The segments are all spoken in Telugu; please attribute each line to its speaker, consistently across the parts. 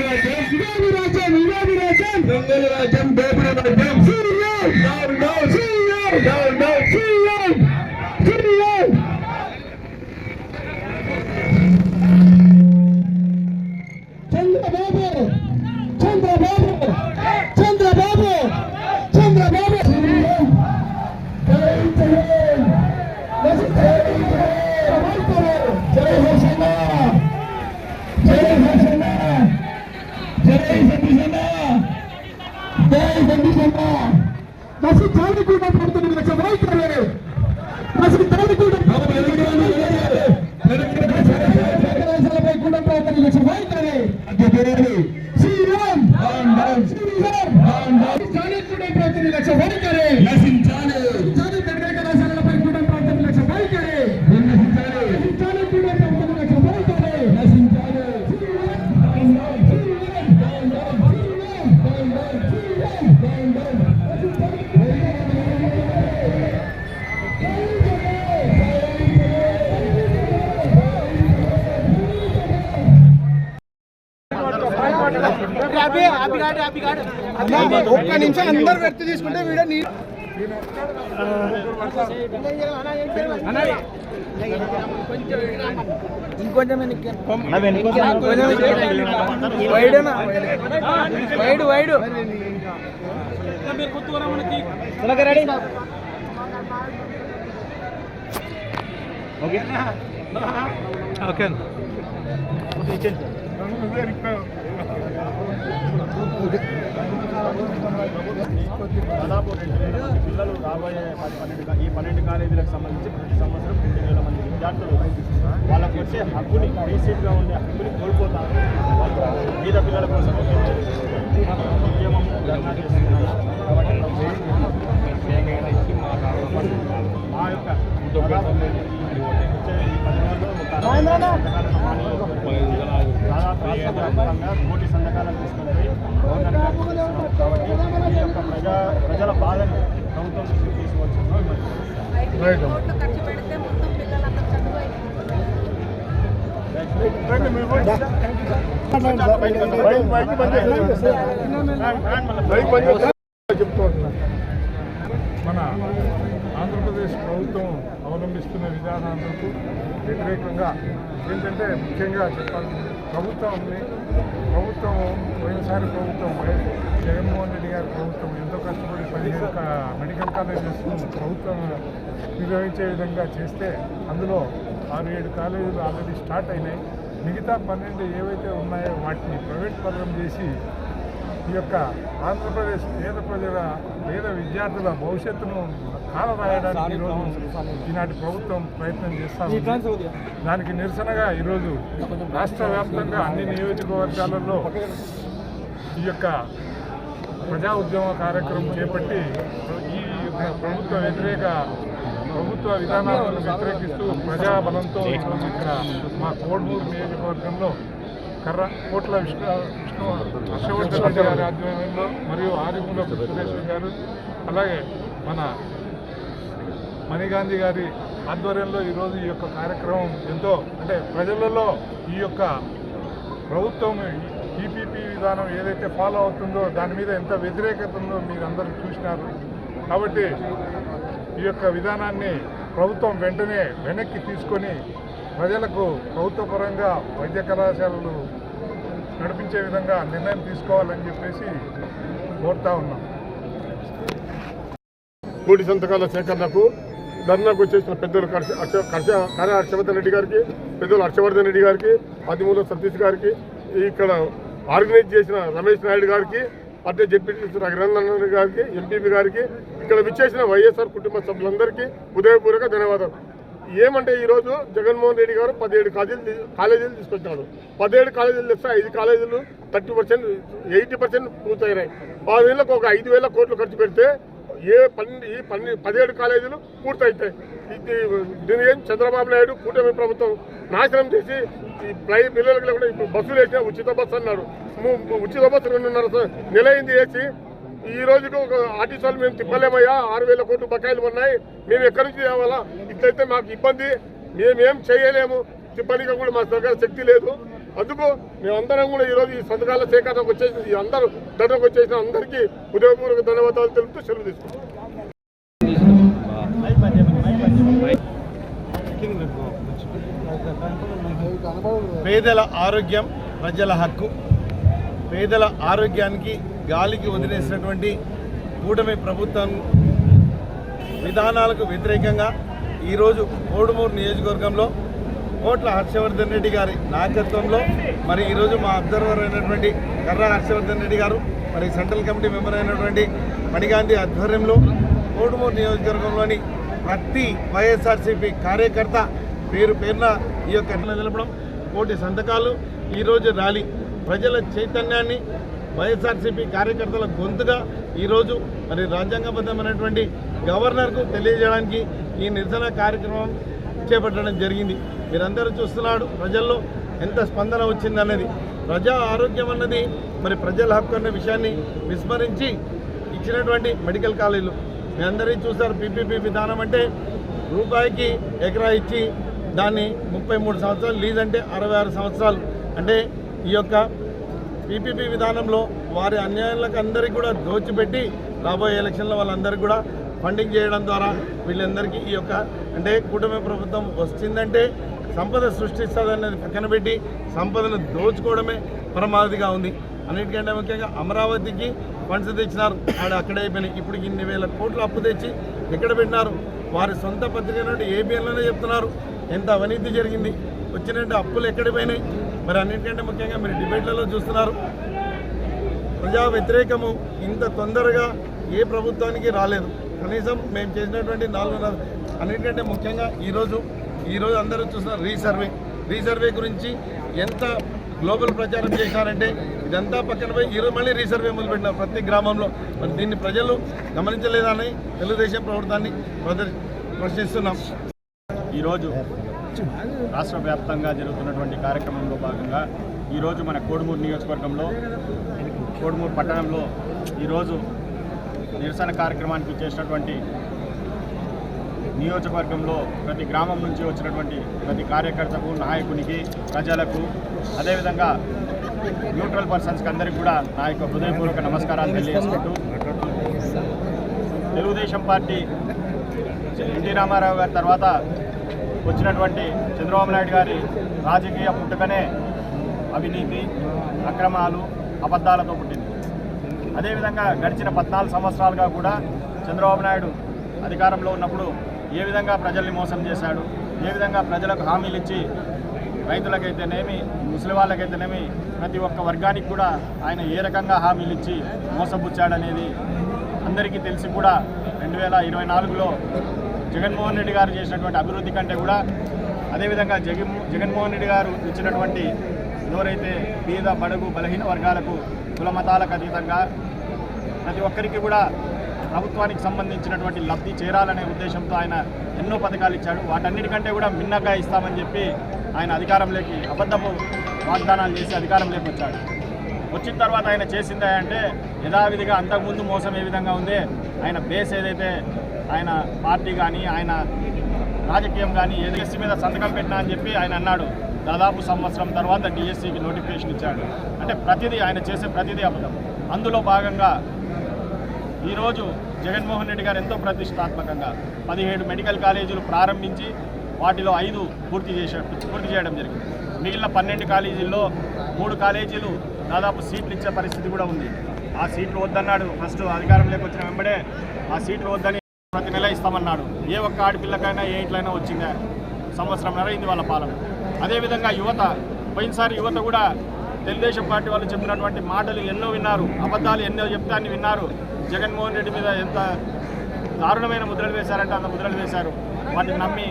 Speaker 1: రాజ్యం ఇదేమి రాజ్యం దొంగల రాజ్యం எடுத்துக்கொண்ட பஸ் சாலை கூட படுத்து லட்சம் ரூபாய்
Speaker 2: ఒక్క నిమిషం అందరు వ్యక్తి తీసుకుంటే వీడియో నీ ఇంకొంచెం wide wide. Wide ready okay. Okay.
Speaker 3: దాదాపు రెండు వేల పిల్లలు రాబోయే పది పన్నెండు ఈ పన్నెండు కాలేజీలకు సంబంధించి ప్రతి సంవత్సరం రెండు వేల మంది విద్యార్థులు వాళ్ళకు వచ్చే హక్కుని బేసిక్గా ఉండే హక్కుని కోల్పోతారు. వాళ్ళు పేద పిల్లల కోసం ఉద్యమం ధర్నా చేస్తున్నారు. కాబట్టి మా యొక్క దాదాపు వచ్చే ఈ పది రోజుల్లో ఒక అరవై సంతకాలను మాని దాదాపు వ్యాప్తంగా కోటి సంతకాలను తీసుకుంటే గవర్నర్ గారికి ఇస్తున్నాం. కాబట్టి ఈ యొక్క ప్రజా ప్రజల బాధని ప్రభుత్వం దృష్టికి తీసుకొచ్చిందో. మరి
Speaker 4: కోట్లు ఖర్చు పెడితే మొత్తం పిల్లలందరూ చనిపోయి
Speaker 5: మన ఆంధ్రప్రదేశ్ ప్రభుత్వం అవలంబిస్తున్న విధానాలకు వ్యతిరేకంగా ఏంటంటే ముఖ్యంగా చెప్పాలి ప్రభుత్వం ప్రభుత్వం పోయినసారి ప్రభుత్వం జగన్మోహన్ రెడ్డి గారి ప్రభుత్వం ఎంతో కష్టపడి పదిహేను మెడికల్ కాలేజెస్ ప్రభుత్వం నిర్వహించే విధంగా చేస్తే అందులో ఆరు ఏడు కాలేజీలు ఆల్రెడీ స్టార్ట్ అయినాయి. మిగతా పన్నెండు ఏవైతే ఉన్నాయో వాటిని ప్రైవేట్ పరం చేసి ఈ యొక్క ఆంధ్రప్రదేశ్ పేద ప్రజల పేద విద్యార్థుల భవిష్యత్తును కాల రాయడానికి ఈరోజు ఈనాటి ప్రభుత్వం ప్రయత్నం చేస్తా. దానికి నిరసనగా ఈరోజు రాష్ట్ర వ్యాప్తంగా అన్ని నియోజకవర్గాలలో ఈ యొక్క ప్రజా ఉద్యమ కార్యక్రమం చేపట్టి ఈ యొక్క ప్రభుత్వ వ్యతిరేక ప్రభుత్వ విధానాలను వ్యతిరేకిస్తూ ప్రజాబలంతో ఇక్కడ మా కోడ్మూరు నియోజకవర్గంలో కర్ర కోట్ల విష్ణు విష్ణు హర్షవర్ధన్ రెడ్డి గారి ఆధ్వర్యంలో మరియు ఆదిమూల సురేశ్వర్ గారు అలాగే మన మణిగాంధీ గారి ఆధ్వర్యంలో ఈరోజు ఈ యొక్క కార్యక్రమం ఎంతో అంటే ప్రజలలో ఈ యొక్క ప్రభుత్వం ఈపీపీ విధానం ఏదైతే ఫాలో అవుతుందో దాని మీద ఎంత వ్యతిరేకత ఉందో మీరు అందరూ చూసినారు. కాబట్టి ఈ యొక్క విధానాన్ని ప్రభుత్వం వెంటనే వెనక్కి తీసుకొని ప్రజలకు ప్రభుత్వపరంగా వైద్య కళాశాలలు నడిపించే విధంగా నిర్ణయం తీసుకోవాలని చెప్పేసి కోరుతా ఉన్నాం.
Speaker 6: కూడి సంతకాల సేకరణకు ధర్నాకు వచ్చేసిన పెద్దలు కర్ష కర హర్షవర్ధన్ రెడ్డి గారికి పెద్దలు హర్షవర్ధన్ రెడ్డి గారికి ఆదిమూల సతీష్ గారికి ఇక్కడ ఆర్గనైజ్ చేసిన రమేష్ నాయుడు గారికి అట్లే జడ్పీటీ రఘునందన్ గారికి ఎంపీపీ గారికి ఇక్కడ విచ్చేసిన వైఎస్ఆర్ కుటుంబ సభ్యులందరికీ హృదయపూర్వక ధన్యవాదాలు. ఏమంటే ఈరోజు జగన్మోహన్ రెడ్డి గారు పదిహేడు కాలేజీలు కాలేజీలు తీసుకొచ్చాడు. పదిహేడు కాలేజీలు తెస్తే ఐదు కాలేజీలు థర్టీ పర్సెంట్ ఎయిటీ పర్సెంట్ పూర్తయినాయి. పదేళ్ళకు ఒక ఐదు వేల కోట్లు ఖర్చు పెడితే ఏ పన్నెండు ఈ పన్నె పదిహేడు కాలేజీలు పూర్తయితాయి. ఇది దీని ఏం చంద్రబాబు నాయుడు కూటమి ప్రభుత్వం నాశనం చేసి ఈ ప్లై పిల్లలకి లేకుండా ఇప్పుడు బస్సులు వేసిన ఉచిత బస్సు అన్నాడు ఉచిత బస్సు రెండున్నర నెల అయింది వేసి ఈ రోజుకు ఒక ఆర్టీసీలు మేము తిప్పలేమయ్యా ఆరు వేల కోట్లు బకాయిలు ఉన్నాయి మేము ఎక్కడి నుంచి తేవాలా? ఇట్లయితే మాకు ఇబ్బంది. మేమేం చేయలేము. తిప్పడానికి కూడా మా దగ్గర శక్తి లేదు. అందుకు మేమందరం కూడా ఈరోజు ఈ సంతకాల సేకరణకు వచ్చేసి ఈ అందరూ ధర్నకు వచ్చేసిన అందరికీ హృదయపూర్వక ధన్యవాదాలు తెలుపుతూ సెలవు తీసుకుంటాం
Speaker 7: పేదల ఆరోగ్యం ప్రజల హక్కు. పేదల ఆరోగ్యానికి గాలికి వదిలేసినటువంటి కూటమి ప్రభుత్వం విధానాలకు వ్యతిరేకంగా ఈరోజు కోడుమూరు నియోజకవర్గంలో కోట్ల హర్షవర్ధన్ రెడ్డి గారి నాయకత్వంలో మరి ఈరోజు మా అబ్జర్వర్ అయినటువంటి కర్రా హర్షవర్ధన్ రెడ్డి గారు మరి సెంట్రల్ కమిటీ మెంబర్ అయినటువంటి మణిగాంధీ ఆధ్వర్యంలో కోడుమూరు నియోజకవర్గంలోని ప్రతి వైఎస్ఆర్సీపీ కార్యకర్త పేరు పేరున ఈ యొక్క నిలపడం కోటి సంతకాలు. ఈరోజు ర్యాలీ. ప్రజల చైతన్యాన్ని వైఎస్ఆర్సీపీ కార్యకర్తల గొంతుగా ఈరోజు మరి రాజ్యాంగబద్ధమైనటువంటి గవర్నర్కు తెలియజేయడానికి ఈ నిరసన కార్యక్రమం చేపట్టడం జరిగింది. మీరందరూ చూస్తున్నాడు ప్రజల్లో ఎంత స్పందన వచ్చిందన్నది ప్రజా ఆరోగ్యం అన్నది మరి ప్రజల హక్కు అన్న విషయాన్ని విస్మరించి ఇచ్చినటువంటి మెడికల్ కాలేజీలు. మీ చూస్తారు పీపీపీ విధానం అంటే రూపాయికి ఎకరా ఇచ్చి దాన్ని ముప్పై మూడు సంవత్సరాలు లీజ్ అంటే అరవై ఆరు సంవత్సరాలు. అంటే ఈ యొక్క పీపీపీ విధానంలో వారి అన్యాయాలకు అందరికీ కూడా దోచిపెట్టి రాబోయే ఎలక్షన్లో వాళ్ళందరికీ కూడా ఫండింగ్ చేయడం ద్వారా వీళ్ళందరికీ ఈ యొక్క అంటే కూటమి ప్రభుత్వం వచ్చిందంటే సంపద సృష్టిస్తుందనేది పక్కన పెట్టి సంపదను దోచుకోవడమే పరమావధిగా ఉంది. అన్నిటికంటే ముఖ్యంగా అమరావతికి ఫండ్స్ తెచ్చినారు. ఆడ అక్కడే అయిపోయినాయి. ఇప్పుడు ఇన్ని వేల కోట్లు అప్పు తెచ్చి ఎక్కడ పెట్టినారు? వారి సొంత పత్రిక నుండి ఏబిఎన్లోనే చెప్తున్నారు. ఎంత అవినీతి జరిగింది? వచ్చినట్టు అప్పులు ఎక్కడ పోయినాయి? మరి అన్నిటికంటే ముఖ్యంగా మీరు డిబేట్లలో చూస్తున్నారు. ప్రజా వ్యతిరేకము ఇంత తొందరగా ఏ ప్రభుత్వానికి రాలేదు. కనీసం మేము చేసినటువంటి నాలుగున్నర అన్నిటికంటే ముఖ్యంగా ఈరోజు ఈరోజు అందరూ చూస్తున్నారు రీసర్వే. రీసర్వే గురించి ఎంత గ్లోబల్ ప్రచారం చేశారంటే ఇదంతా పక్కన పోయి ఈరోజు మళ్ళీ రీసర్వే మొదలుపెట్టినారు ప్రతి గ్రామంలో. మరి దీన్ని ప్రజలు గమనించలేదని తెలుగుదేశం ప్రభుత్వాన్ని ప్రదర్ ప్రశ్నిస్తున్నాం.
Speaker 3: ఈరోజు రాష్ట్ర వ్యాప్తంగా జరుగుతున్నటువంటి కార్యక్రమంలో భాగంగా ఈరోజు మన కోడుమూరు నియోజకవర్గంలో కోడుమూరు పట్టణంలో ఈరోజు నిరసన కార్యక్రమానికి చేసినటువంటి నియోజకవర్గంలో ప్రతి గ్రామం నుంచి వచ్చినటువంటి ప్రతి కార్యకర్తకు నాయకునికి ప్రజలకు అదేవిధంగా న్యూట్రల్ పర్సన్స్కి అందరికీ కూడా నా యొక్క హృదయపూర్వక నమస్కారాలు తెలియజేసుకుంటూ తెలుగుదేశం పార్టీ ఎన్టీ రామారావు గారి తర్వాత వచ్చినటువంటి చంద్రబాబు నాయుడు గారి రాజకీయ పుట్టుకనే అవినీతి అక్రమాలు అబద్ధాలతో పుట్టింది. అదేవిధంగా గడిచిన పద్నాలుగు సంవత్సరాలుగా కూడా చంద్రబాబు నాయుడు అధికారంలో ఉన్నప్పుడు ఏ విధంగా ప్రజల్ని మోసం చేశాడు ఏ విధంగా ప్రజలకు హామీలు ఇచ్చి రైతులకైతేనేమి ముసలి వాళ్ళకైతేనేమి ప్రతి ఒక్క వర్గానికి కూడా ఆయన ఏ రకంగా హామీలు ఇచ్చి మోసపుచ్చాడనేది అందరికీ తెలిసి కూడా రెండు వేల ఇరవై నాలుగులో జగన్మోహన్ రెడ్డి గారు చేసినటువంటి అభివృద్ధి కంటే కూడా అదేవిధంగా జగన్ జగన్మోహన్ రెడ్డి గారు ఇచ్చినటువంటి ఎవరైతే పేద బడుగు బలహీన వర్గాలకు కుల మతాలకు అతీతంగా ప్రతి ఒక్కరికి కూడా ప్రభుత్వానికి సంబంధించినటువంటి లబ్ధి చేరాలనే ఉద్దేశంతో ఆయన ఎన్నో పథకాలు ఇచ్చాడు. వాటన్నిటికంటే కూడా మిన్నగా ఇస్తామని చెప్పి ఆయన అధికారంలోకి అబద్ధపు వాగ్దానాలు చేసి అధికారంలోకి వచ్చాడు. వచ్చిన తర్వాత ఆయన చేసిందే అంటే యథావిధిగా అంతకుముందు మోసం ఏ విధంగా ఉంది ఆయన బేస్ ఏదైతే ఆయన పార్టీ కానీ ఆయన రాజకీయం కానీ ఏదీఎస్సీ మీద సంతకం పెట్టినా అని చెప్పి ఆయన అన్నాడు. దాదాపు సంవత్సరం తర్వాత డిఎస్సికి నోటిఫికేషన్ ఇచ్చాడు. అంటే ప్రతిదీ ఆయన చేసే ప్రతిదీ అబద్ధం. అందులో భాగంగా ఈరోజు జగన్మోహన్ రెడ్డి గారు ఎంతో ప్రతిష్టాత్మకంగా పదిహేడు మెడికల్ కాలేజీలు ప్రారంభించి వాటిలో ఐదు పూర్తి చేసే పూర్తి చేయడం జరిగింది. మిగిలిన పన్నెండు కాలేజీల్లో మూడు కాలేజీలు దాదాపు సీట్లు ఇచ్చే పరిస్థితి కూడా ఉంది. ఆ సీట్లు వద్దన్నాడు. ఫస్ట్ అధికారంలోకి వచ్చిన వెంబడే ఆ సీట్లు వద్దని ప్రతి నెల ఇస్తామన్నాడు. ఏ ఒక్క ఆడపిల్లకైనా ఏ ఇంట్లైనా వచ్చిందా? సంవత్సరంన్నర ఇది వాళ్ళ పాలన. అదేవిధంగా యువత పోయినసారి యువత కూడా తెలుగుదేశం పార్టీ వాళ్ళు చెప్పినటువంటి మాటలు ఎన్నో విన్నారు అబద్ధాలు ఎన్నో చెప్తే అన్ని విన్నారు. జగన్మోహన్ రెడ్డి మీద ఎంత దారుణమైన ముద్రలు వేశారంటే అంత ముద్రలు వేశారు. వాటిని నమ్మి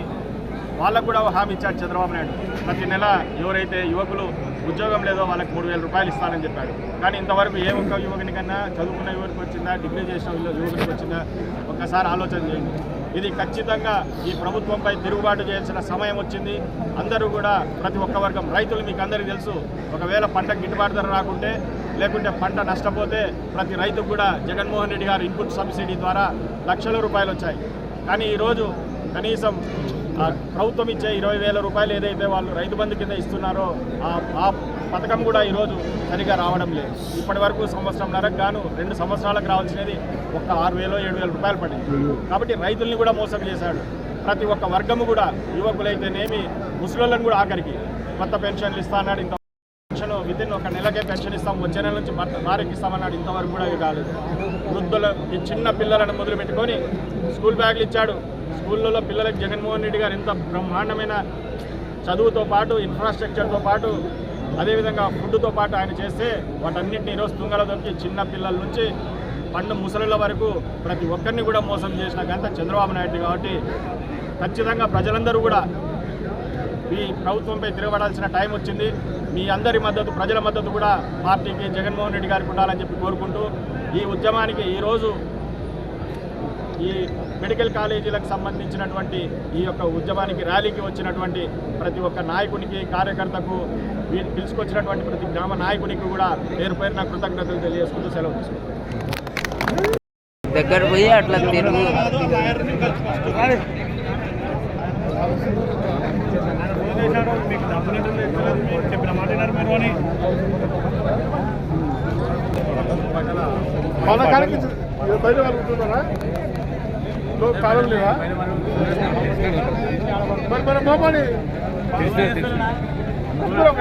Speaker 3: వాళ్ళకు కూడా హామీ ఇచ్చాడు చంద్రబాబు నాయుడు. ప్రతి నెల ఎవరైతే యువకులు ఉద్యోగం లేదో వాళ్ళకి మూడు వేల రూపాయలు ఇస్తానని చెప్పాడు. కానీ ఇంతవరకు ఏ ఒక్క యువకునికన్నా చదువుకున్న యువతికి వచ్చిందా డిగ్రీ చేసిన యువకునికి వచ్చిందా? ఒక్కసారి ఆలోచన చేయండి. ఇది ఖచ్చితంగా ఈ ప్రభుత్వంపై తిరుగుబాటు చేయాల్సిన సమయం వచ్చింది. అందరూ కూడా ప్రతి ఒక్క వర్గం రైతులు మీకు అందరికీ తెలుసు ఒకవేళ పంట గిట్టుబాటు ధర రాకుంటే లేకుంటే పంట నష్టపోతే ప్రతి రైతుకు కూడా జగన్మోహన్ రెడ్డి గారు ఇన్పుట్ సబ్సిడీ ద్వారా లక్షల రూపాయలు వచ్చాయి. కానీ ఈరోజు కనీసం ప్రభుత్వం ఇచ్చే ఇరవై వేల రూపాయలు ఏదైతే వాళ్ళు రైతు బంధు కింద ఇస్తున్నారో ఆ ఆ పథకం కూడా ఈరోజు సరిగా రావడం లేదు. ఇప్పటి వరకు సంవత్సరంన్నరకు గాను రెండు సంవత్సరాలకు రావాల్సినది ఒక ఆరు వేలు ఏడు వేల రూపాయలు పడింది. కాబట్టి రైతుల్ని కూడా మోసం చేశాడు. ప్రతి ఒక్క వర్గము కూడా యువకులైతేనేమి ముసలిళ్ళని కూడా ఆఖరికి కొత్త పెన్షన్లు ఇస్తా అన్నాడు. ఇంత పెన్షన్ వితిన్ ఒక నెలకే పెన్షన్ ఇస్తాం వచ్చే నెల నుంచి భర్త ఇస్తామన్నాడు ఇంతవరకు కూడా ఇవి కాలేదు. వృద్ధుల ఈ చిన్న పిల్లలను మొదలు పెట్టుకొని స్కూల్ బ్యాగులు ఇచ్చాడు. స్కూళ్ళలో పిల్లలకు జగన్మోహన్ రెడ్డి గారు ఎంత బ్రహ్మాండమైన చదువుతో పాటు ఇన్ఫ్రాస్ట్రక్చర్తో పాటు అదేవిధంగా ఫుడ్తో పాటు ఆయన చేస్తే వాటన్నింటినీ ఈరోజు తుంగల దొరికి చిన్న పిల్లల నుంచి పండు ముసలిల వరకు ప్రతి ఒక్కరిని కూడా మోసం చేసిన గంట చంద్రబాబు నాయుడు కాబట్టి ఖచ్చితంగా ప్రజలందరూ కూడా ఈ ప్రభుత్వంపై తిరగబడాల్సిన టైం వచ్చింది. మీ అందరి మద్దతు ప్రజల మద్దతు కూడా పార్టీకి జగన్మోహన్ రెడ్డి గారికి ఉండాలని చెప్పి కోరుకుంటూ ఈ ఉద్యమానికి ఈరోజు ఈ మెడికల్ కాలేజీలకు సంబంధించినటువంటి ఈ యొక్క ఉద్యమానికి ర్యాలీకి వచ్చినటువంటి ప్రతి ఒక్క నాయకునికి కార్యకర్తకు వీరు పిలుచుకొచ్చినటువంటి ప్రతి గ్రామ నాయకునికి కూడా పేరు పేరున కృతజ్ఞతలు తెలియజేసుకుంటూ సెలవు తీసుకుంటాం
Speaker 2: దగ్గర పోయి అట్లా తిరుగు.
Speaker 6: మన కాడికి బయట వాళ్ళు ఉంటున్నారా లో- కాలం లేదా? మరి మన మోపని ఒక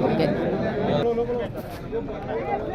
Speaker 2: Oke.